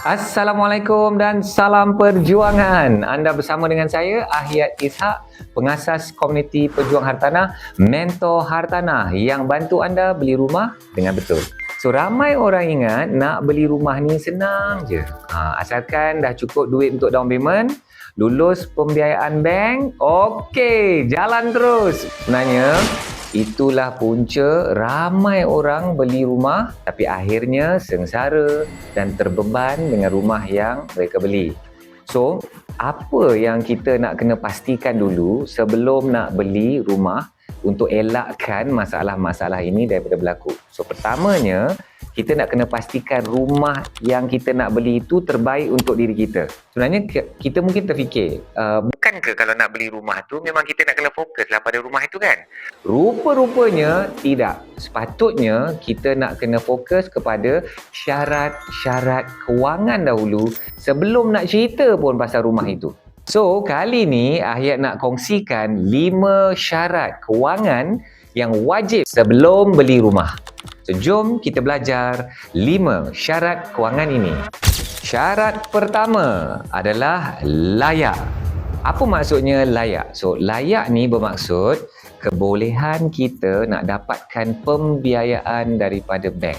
Assalamualaikum dan salam perjuangan. Anda bersama dengan saya Ahyat Ishak, pengasas komuniti pejuang hartanah, mentor hartanah yang bantu anda beli rumah dengan betul. So ramai orang ingat nak beli rumah ni senang je. Ha, asalkan dah cukup duit untuk down payment, lulus pembiayaan bank, okey, jalan terus. Sebenarnya Itulah punca ramai orang beli rumah tapi akhirnya sengsara dan terbeban dengan rumah yang mereka beli. So, apa yang kita nak kena pastikan dulu sebelum nak beli rumah untuk elakkan masalah-masalah ini daripada berlaku? So, pertamanya, kita nak kena pastikan rumah yang kita nak beli itu terbaik untuk diri kita. Sebenarnya kita mungkin terfikir, uh, bukankah kalau nak beli rumah tu memang kita nak kena fokuslah pada rumah itu kan? Rupa-rupanya tidak. Sepatutnya kita nak kena fokus kepada syarat-syarat kewangan dahulu sebelum nak cerita pun pasal rumah itu. So, kali ni Ahyat nak kongsikan 5 syarat kewangan yang wajib sebelum beli rumah. So, jom kita belajar 5 syarat kewangan ini. Syarat pertama adalah layak. Apa maksudnya layak? So, layak ni bermaksud kebolehan kita nak dapatkan pembiayaan daripada bank.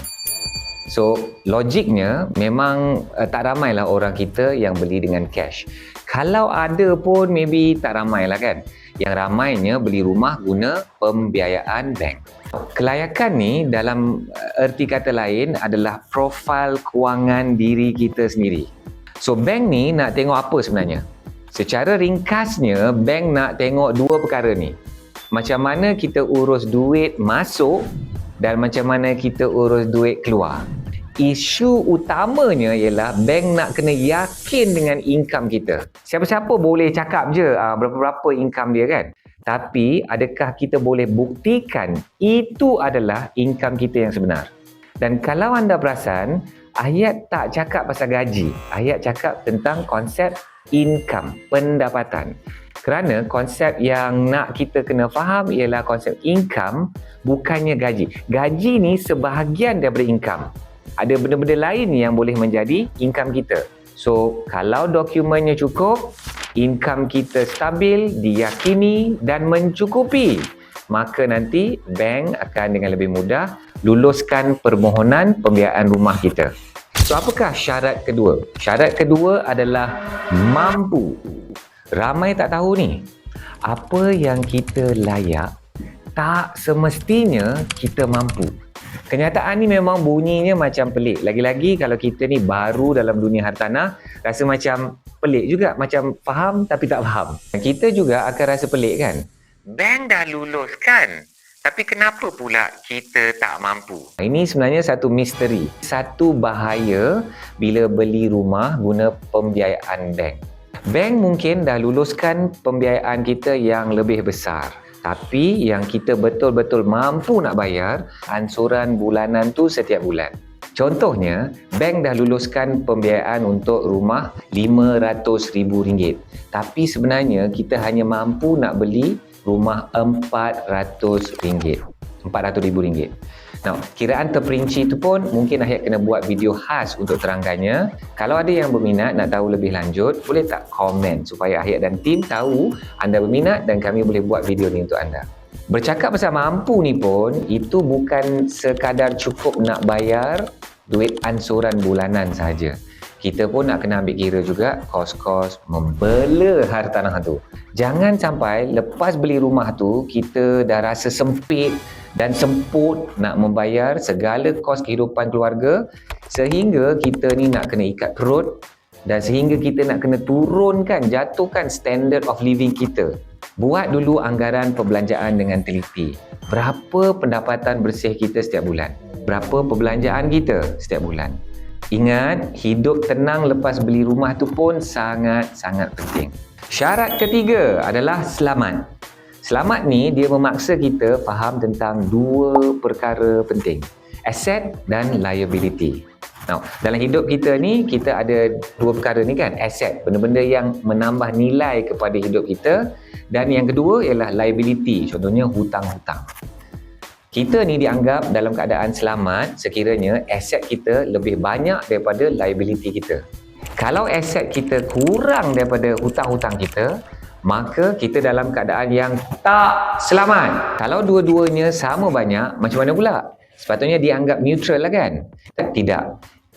So, logiknya memang uh, tak ramailah orang kita yang beli dengan cash. Kalau ada pun maybe tak ramailah kan. Yang ramainya beli rumah guna pembiayaan bank. Kelayakan ni dalam uh, erti kata lain adalah profil kewangan diri kita sendiri. So bank ni nak tengok apa sebenarnya? Secara ringkasnya bank nak tengok dua perkara ni. Macam mana kita urus duit masuk dan macam mana kita urus duit keluar. Isu utamanya ialah bank nak kena yakin dengan income kita. Siapa-siapa boleh cakap je uh, berapa-berapa income dia kan. Tapi adakah kita boleh buktikan itu adalah income kita yang sebenar? Dan kalau anda perasan, ayat tak cakap pasal gaji. Ayat cakap tentang konsep income, pendapatan. Kerana konsep yang nak kita kena faham ialah konsep income bukannya gaji. Gaji ni sebahagian daripada income. Ada benda-benda lain yang boleh menjadi income kita. So, kalau dokumennya cukup, income kita stabil, diyakini dan mencukupi, maka nanti bank akan dengan lebih mudah luluskan permohonan pembiayaan rumah kita. So apakah syarat kedua? Syarat kedua adalah mampu. Ramai tak tahu ni. Apa yang kita layak tak semestinya kita mampu. Kenyataan ni memang bunyinya macam pelik. Lagi-lagi kalau kita ni baru dalam dunia hartanah, rasa macam pelik juga. Macam faham tapi tak faham. Kita juga akan rasa pelik kan? Bank dah lulus kan? Tapi kenapa pula kita tak mampu? Ini sebenarnya satu misteri. Satu bahaya bila beli rumah guna pembiayaan bank. Bank mungkin dah luluskan pembiayaan kita yang lebih besar. Tapi yang kita betul-betul mampu nak bayar ansuran bulanan tu setiap bulan. Contohnya, bank dah luluskan pembiayaan untuk rumah RM500,000. Tapi sebenarnya kita hanya mampu nak beli rumah RM400. RM400,000. Now, kiraan terperinci itu pun mungkin Ahyat kena buat video khas untuk terangkannya. Kalau ada yang berminat nak tahu lebih lanjut, boleh tak komen supaya Ahyat dan tim tahu anda berminat dan kami boleh buat video ni untuk anda. Bercakap pasal mampu ni pun, itu bukan sekadar cukup nak bayar duit ansuran bulanan sahaja. Kita pun nak kena ambil kira juga kos-kos membela hartanah tu. Jangan sampai lepas beli rumah tu, kita dah rasa sempit, dan semput nak membayar segala kos kehidupan keluarga sehingga kita ni nak kena ikat perut dan sehingga kita nak kena turunkan, jatuhkan standard of living kita. Buat dulu anggaran perbelanjaan dengan teliti. Berapa pendapatan bersih kita setiap bulan? Berapa perbelanjaan kita setiap bulan? Ingat, hidup tenang lepas beli rumah tu pun sangat-sangat penting. Syarat ketiga adalah selamat. Selamat ni dia memaksa kita faham tentang dua perkara penting. Asset dan liability. Now, dalam hidup kita ni kita ada dua perkara ni kan, asset, benda-benda yang menambah nilai kepada hidup kita dan yang kedua ialah liability, contohnya hutang-hutang. Kita ni dianggap dalam keadaan selamat sekiranya aset kita lebih banyak daripada liability kita. Kalau aset kita kurang daripada hutang-hutang kita, maka kita dalam keadaan yang tak selamat. Kalau dua-duanya sama banyak, macam mana pula? Sepatutnya dianggap neutral lah kan? Tidak.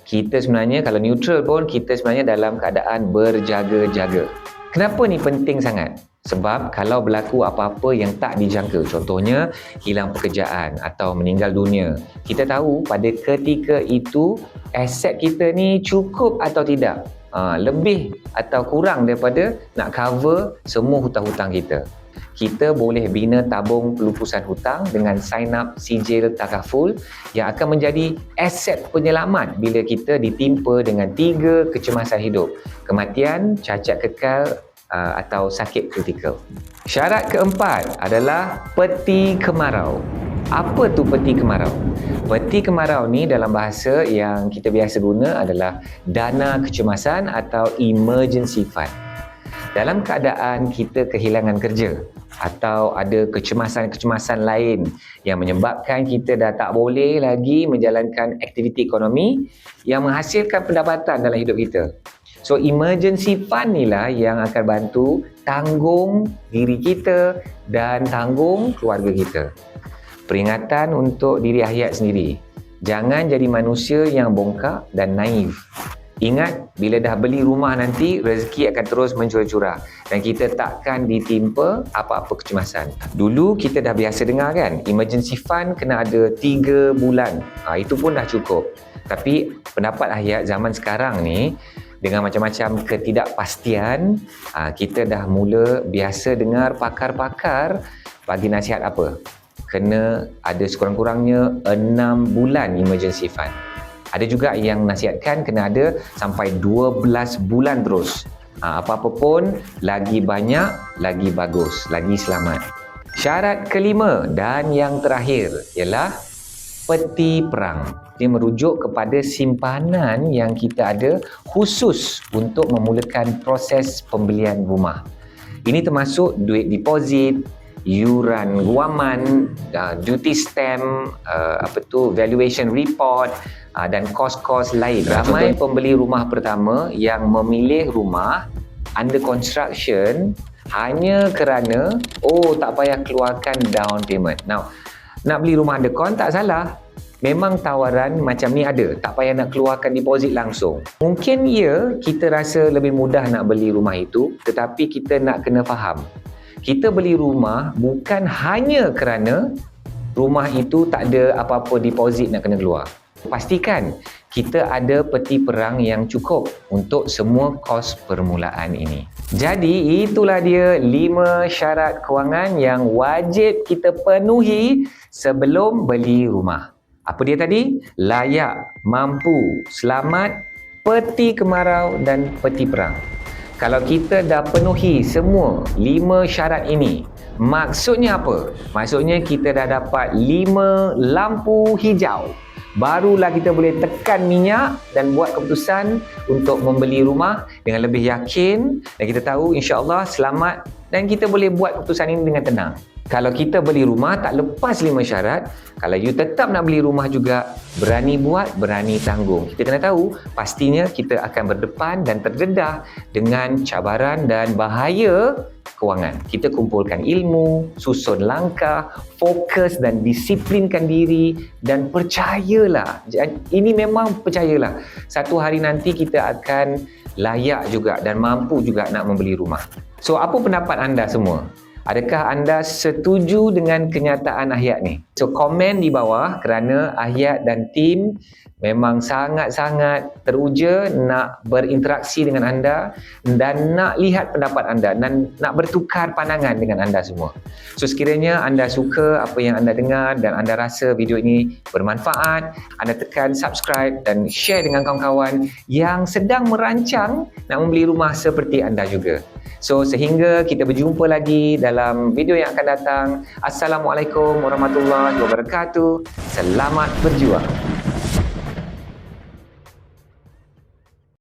Kita sebenarnya kalau neutral pun kita sebenarnya dalam keadaan berjaga-jaga. Kenapa ni penting sangat? Sebab kalau berlaku apa-apa yang tak dijangka, contohnya hilang pekerjaan atau meninggal dunia, kita tahu pada ketika itu aset kita ni cukup atau tidak. Ha, lebih atau kurang daripada nak cover semua hutang-hutang kita. Kita boleh bina tabung pelupusan hutang dengan sign up sijil takaful yang akan menjadi aset penyelamat bila kita ditimpa dengan tiga kecemasan hidup. Kematian, cacat kekal uh, atau sakit kritikal. Syarat keempat adalah peti kemarau. Apa tu peti kemarau? Peti kemarau ni dalam bahasa yang kita biasa guna adalah dana kecemasan atau emergency fund. Dalam keadaan kita kehilangan kerja atau ada kecemasan-kecemasan lain yang menyebabkan kita dah tak boleh lagi menjalankan aktiviti ekonomi yang menghasilkan pendapatan dalam hidup kita. So emergency fund ni lah yang akan bantu tanggung diri kita dan tanggung keluarga kita. Peringatan untuk diri Ahyat sendiri. Jangan jadi manusia yang bongkak dan naif. Ingat, bila dah beli rumah nanti, rezeki akan terus mencurah-curah dan kita takkan ditimpa apa-apa kecemasan. Dulu kita dah biasa dengar kan, emergency fund kena ada 3 bulan. Ha, itu pun dah cukup. Tapi pendapat Ahyat zaman sekarang ni, dengan macam-macam ketidakpastian ah, kita dah mula biasa dengar pakar-pakar bagi nasihat apa? Kena ada sekurang-kurangnya 6 bulan emergency fund. Ada juga yang nasihatkan kena ada sampai 12 bulan terus. Ah, apa-apa pun lagi banyak lagi bagus lagi selamat. Syarat kelima dan yang terakhir ialah peti perang dia merujuk kepada simpanan yang kita ada khusus untuk memulakan proses pembelian rumah. Ini termasuk duit deposit, yuran guaman, uh, duty stamp, uh, apa tu valuation report uh, dan kos-kos lain. Ramai pembeli rumah pertama yang memilih rumah under construction hanya kerana oh tak payah keluarkan down payment. Now, nak beli rumah under con tak salah. Memang tawaran macam ni ada. Tak payah nak keluarkan deposit langsung. Mungkin ya kita rasa lebih mudah nak beli rumah itu tetapi kita nak kena faham. Kita beli rumah bukan hanya kerana rumah itu tak ada apa-apa deposit nak kena keluar. Pastikan kita ada peti perang yang cukup untuk semua kos permulaan ini. Jadi itulah dia lima syarat kewangan yang wajib kita penuhi sebelum beli rumah. Apa dia tadi? Layak, mampu, selamat, peti kemarau dan peti perang. Kalau kita dah penuhi semua lima syarat ini, maksudnya apa? Maksudnya kita dah dapat lima lampu hijau. Barulah kita boleh tekan minyak dan buat keputusan untuk membeli rumah dengan lebih yakin dan kita tahu insya-Allah selamat dan kita boleh buat keputusan ini dengan tenang. Kalau kita beli rumah tak lepas lima syarat, kalau you tetap nak beli rumah juga, berani buat, berani tanggung. Kita kena tahu, pastinya kita akan berdepan dan terdedah dengan cabaran dan bahaya kewangan. Kita kumpulkan ilmu, susun langkah, fokus dan disiplinkan diri dan percayalah. Ini memang percayalah. Satu hari nanti kita akan layak juga dan mampu juga nak membeli rumah. So, apa pendapat anda semua? Adakah anda setuju dengan kenyataan Ahyat ni? So komen di bawah kerana Ahyat dan tim memang sangat-sangat teruja nak berinteraksi dengan anda dan nak lihat pendapat anda dan nak bertukar pandangan dengan anda semua. So sekiranya anda suka apa yang anda dengar dan anda rasa video ini bermanfaat, anda tekan subscribe dan share dengan kawan-kawan yang sedang merancang nak membeli rumah seperti anda juga. So sehingga kita berjumpa lagi dalam video yang akan datang. Assalamualaikum warahmatullahi wabarakatuh. Selamat berjuang.